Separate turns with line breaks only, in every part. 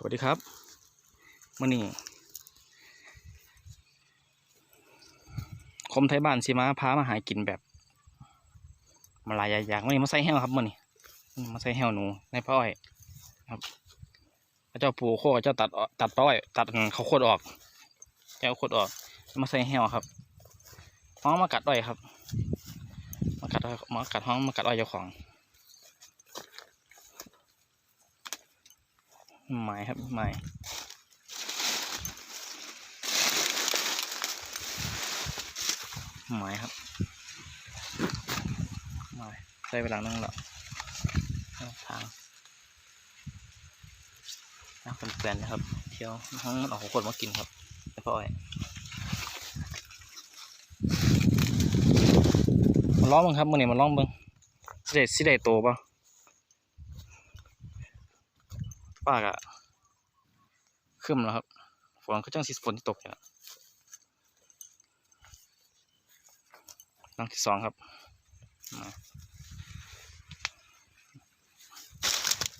สวัสดีครับมื่อนี้คมไทยบ้านสีมาพามาหากินแบบมาลายอย่างมื่อนี้มาใส่แห้วครับมื่อนี้มาใส่แห้วหนูในพ่ออ้อยครับเจ้าปูโคกเจ้าตัดตัดป้อย ตัดเขาโคตรออก เจ้าโคตรออกมาใส่แห้วครับห้องมากัดอ้อยครับ มากัดอ้อยมากัดห้องมากัดอ้อยเจ้าของ ไม้ครับไม้ไม้ครับไม้ใส่ไปหลังนึงแล้วเอทางน่าเป็นแฟนนะครับ เที่ยวห้องมันออกของคนมากินครับแล้พ่ออ้อยมาลองมึงครับมื่อนี้มาลองเบิ้งสิได้สิได้โตป่ะ ป้ากอะขึ้นแล้วครับฝนก็จังสิฝนที่ตกอยู่แล้วลังที่สองครับ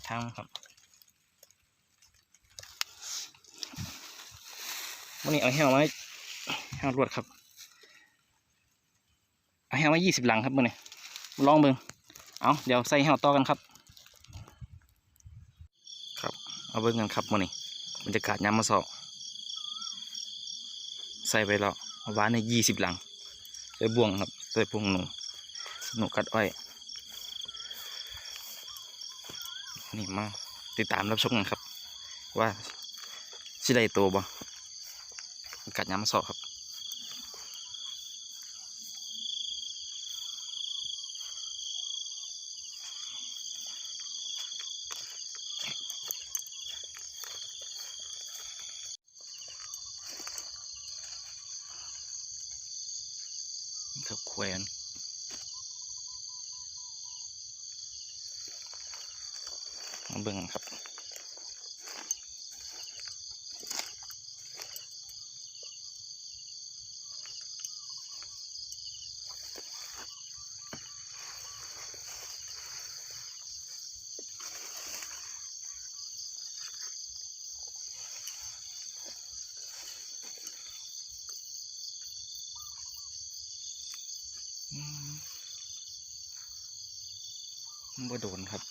ทางครับวันนี้เอาแห้วมาแห้วรวดครับ เอาแห้วมายี่สิบหลังครับมื่อนี้ลองเบิ่งเอาเดี๋ยวใส่แห้วต่อกันครับ เอาเบิ่งกันครับมื่อนี้บรรยากาศยามมาสอใส่ไปแล้วว้าหวานในยี่สิบหลังใส่บ่วงครับใส่พวงหนูหนูกัดอ้อยนี่มาติดตามรับชมกันครับ ว่าชิได้โตบ่บรรยากาศยามมาสอครับ สแควนมาเบิ่งครับ บ่โดนครับ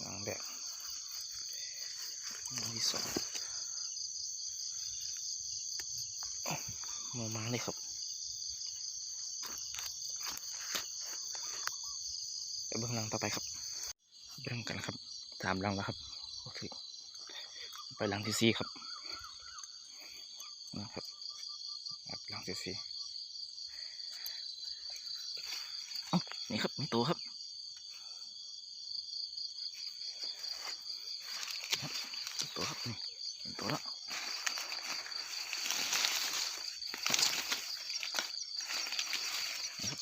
หลังแบบหลังที่สองอ้าวหมามาเลยครับ ไปเบื้องหลังต่อไปครับเริ่มกันครับสามหลังแล้วครับโอเคไปหลังที่สี่ครับนะครับหลังที่สี่เอ้านี่ครับมีตัวครับตัวครับนี่ตัวแล้วนะครับ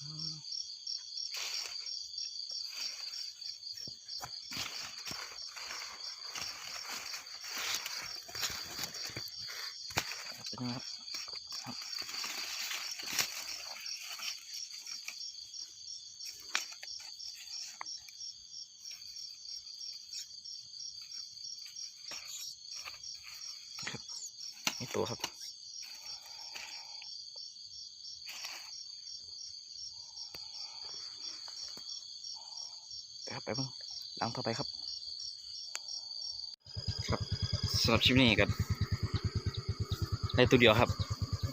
อืมเป็ นไงครับครับนี่ตัวครับครับไปบ้างหลังต่อไปครับ ครับสำหรับชิปนี้ก็ ได้ตัวเดียวครับ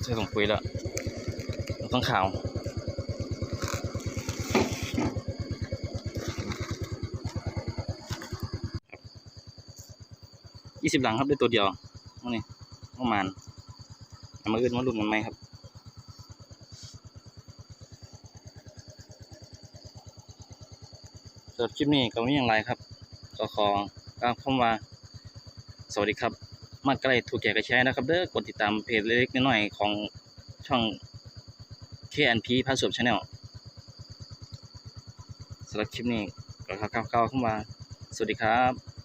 ใส่ถุงปุ๋ยแล้วต้องขาวยี่สิบหลังครับได้ตัวเดียวนี่ประมาณมาอื่นมาลุ้นมันไหมครับสำหรับคลิปนี้ก็ไม่อย่างไรครับก็ขอกล่าวคำว่าสวัสดีครับ มาใกล้ถูกแก่กระแชร์นะครับเด้อกดติดตามเพจเล็กๆน้อยๆของช่อง KNP พาสวบชาแนลสำหรับคลิปนี้ก็ครับก้าวเข้ามา สวัสดีครับ